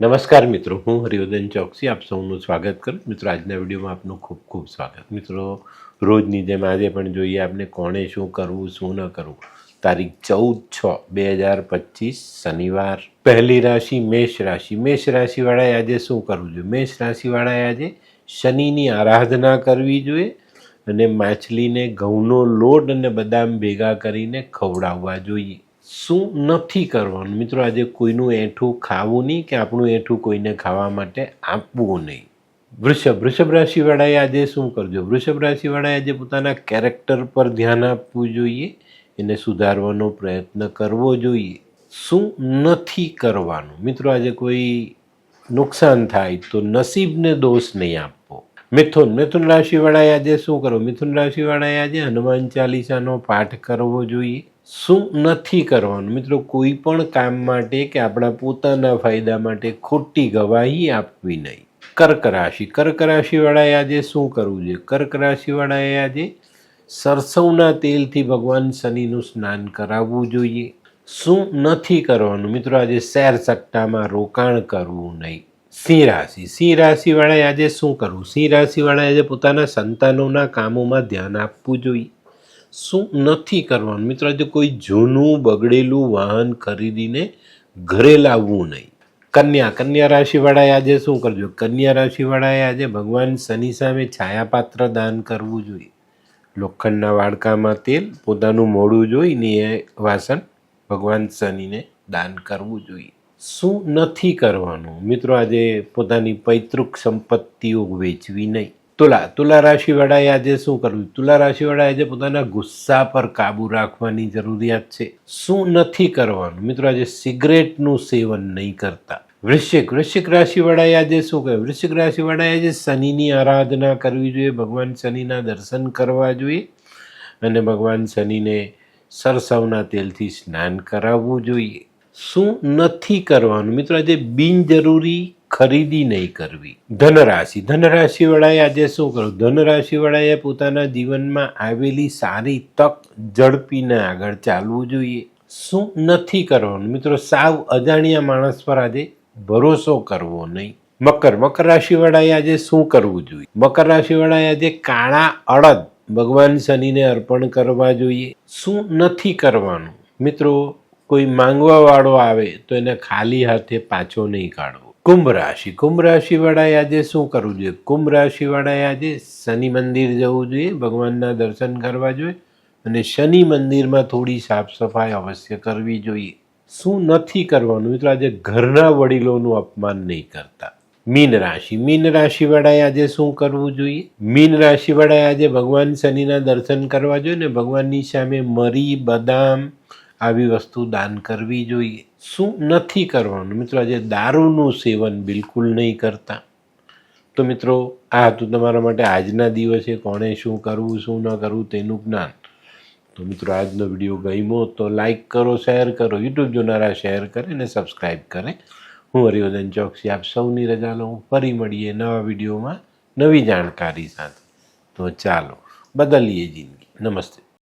નમસ્કાર મિત્રો, હું હરિવર્ધન ચોકસી, આપ સૌનું સ્વાગત કરું. મિત્રો, આજના વિડીયોમાં આપનું ખૂબ ખૂબ સ્વાગત. મિત્રો, રોજની જેમ આજે પણ જોઈએ આપણે કોણે શું કરવું, શું ન કરવું. તારીખ ચૌદ છ બે હજાર પચીસ, શનિવાર. પહેલી રાશિ મેષ રાશિ. મેષ રાશિવાળાએ આજે શું કરવું જોઈએ? મેષ રાશિવાળાએ આજે શનિની આરાધના કરવી જોઈએ અને માછલીને ઘઉંનો લોટ અને બદામ ભેગા કરીને ખવડાવવા જોઈએ. શું નથી કરવાનું? મિત્રો, આજે કોઈનું એઠું ખાવું નહીં કે આપણું એઠું કોઈને ખાવા માટે આપવું નહીં. વૃષભ વૃષભ રાશિવાળાએ આજે શું કરજો? વૃષભ રાશિવાળાએ આજે પોતાના કેરેક્ટર પર ધ્યાન આપવું જોઈએ, એને સુધારવાનો પ્રયત્ન કરવો જોઈએ. શું નથી કરવાનું? મિત્રો, આજે કોઈ નુકસાન થાય તો નસીબને દોષ નહીં આપવો. મિથુન મિથુન રાશિવાળાએ આજે શું કરવું? મિથુન રાશિવાળાએ આજે હનુમાન ચાલીસાનો પાઠ કરવો જોઈએ. શું નથી કરવાનું? મિત્રો, કોઈ પણ કામ માટે કે આપણા પોતાના ફાયદા માટે ખોટી ગવાહી આપવી નહીં. કર્ક રાશિ. કર્ક રાશિવાળાએ આજે શું કરવું જોઈએ? કર્ક રાશિવાળાએ આજે સરસવના તેલથી ભગવાન શનિનું સ્નાન કરાવવું જોઈએ. શું નથી કરવાનું? મિત્રો, આજે શેર સટ્ટામાં રોકાણ કરવું નહીં. સિંહ રાશિ. સિંહ રાશિવાળાએ આજે શું કરવું? સિંહ રાશિવાળાએ આજે પોતાના સંતાનોના કામોમાં ધ્યાન આપવું જોઈએ. શું નથી કરવાનું? મિત્રો, આજે કોઈ જૂનું બગડેલું વાહન ખરીદીને ઘરે લાવવું નહીં. કન્યા કન્યા રાશિવાળાએ આજે શું કરજો? કન્યા રાશિવાળાએ આજે ભગવાન શનિ સામે છાયાપાત્ર દાન કરવું જોઈએ. લોખંડના વાડકામાં તેલ, પોતાનું મોડું જોઈને એ વાસણ ભગવાન શનિને દાન કરવું જોઈએ. શું નથી કરવાનું? મિત્રો, આજે પોતાની પૈતૃક સંપત્તિઓ વેચવી નહીં. તુલા તુલા રાશિવાળાએ આજે શું કરવું? તુલા રાશિવાળા આજે પોતાના ગુસ્સા પર કાબુ રાખવાની જરૂરિયાત છે. શું નથી કરવાનું? મિત્રો, આજે સિગરેટનું સેવન નહીં કરતા. વૃશ્ચિક વૃશ્ચિક રાશિવાળાએ આજે શું કહે વૃશ્ચિક રાશિવાળાએ આજે શનિની આરાધના કરવી જોઈએ, ભગવાન શનિના દર્શન કરવા જોઈએ અને ભગવાન શનિને સરસવના તેલથી સ્નાન કરાવવું જોઈએ. શું નથી કરવાનું? મિત્રો, આજે બિનજરૂરી ખરીદી નહીં કરવી. ધનરાશિ. ધનરાશિવાળાએ આજે શું કરવું ધનરાશિવાળાએ પોતાના જીવનમાં આવેલી સારી તક ઝડપીને આગળ ચાલવું જોઈએ. શું નથી કરવાનું? મિત્રો, સાવ અજાણ્યા માણસ પર આજે ભરોસો કરવો નહીં. મકર. મકર રાશિવાળાએ આજે શું કરવું જોઈએ? મકર રાશિવાળાએ આજે કાળા અડદ ભગવાન શનિને અર્પણ કરવા જોઈએ. શું નથી કરવાનું? મિત્રો, કોઈ માંગવા વાળો આવે તો એને ખાલી હાથે પાછો નહીં કાઢવો. કુંભ રાશિ. કુંભ રાશિવાળાએ આજે શું કરવું જોઈએ? કુંભ રાશિવાળાએ આજે શનિ મંદિર જવું જોઈએ, ભગવાનના દર્શન કરવા જોઈએ અને શનિ મંદિરમાં થોડી સાફ સફાઈ અવશ્ય કરવી જોઈએ. શું નથી કરવાનું? મિત્રો, આજે ઘરના વડીલોનું અપમાન નહીં કરતા. મીન રાશિ. મીન રાશિવાળાએ આજે શું કરવું જોઈએ? મીન રાશિવાળાએ આજે ભગવાન શનિના દર્શન કરવા જોઈએ ને ભગવાનની સામે મરી, બદામ આવી વસ્તુ દાન કરવી જોઈએ. શું નથી કરવાનું? મિત્રો, આજે દારૂનું સેવન બિલકુલ નહીં કરતા. તો મિત્રો, આ હતું તમારા માટે આજના દિવસે કોણે શું કરવું, શું ન કરવું તેનું જ્ઞાન. તો મિત્રો, આજનો વીડિયો ગમ્યો તો લાઇક કરો, શેર કરો, યુટ્યુબ જોનારા શેર કરે અને સબસ્ક્રાઈબ કરે. હું હરિવર્ધન ચોકસી આપ સૌની રજા લઉં. ફરી મળીએ નવા વિડીયોમાં નવી જાણકારી સાથે. તો ચાલો, બદલીએ જિંદગી. નમસ્તે.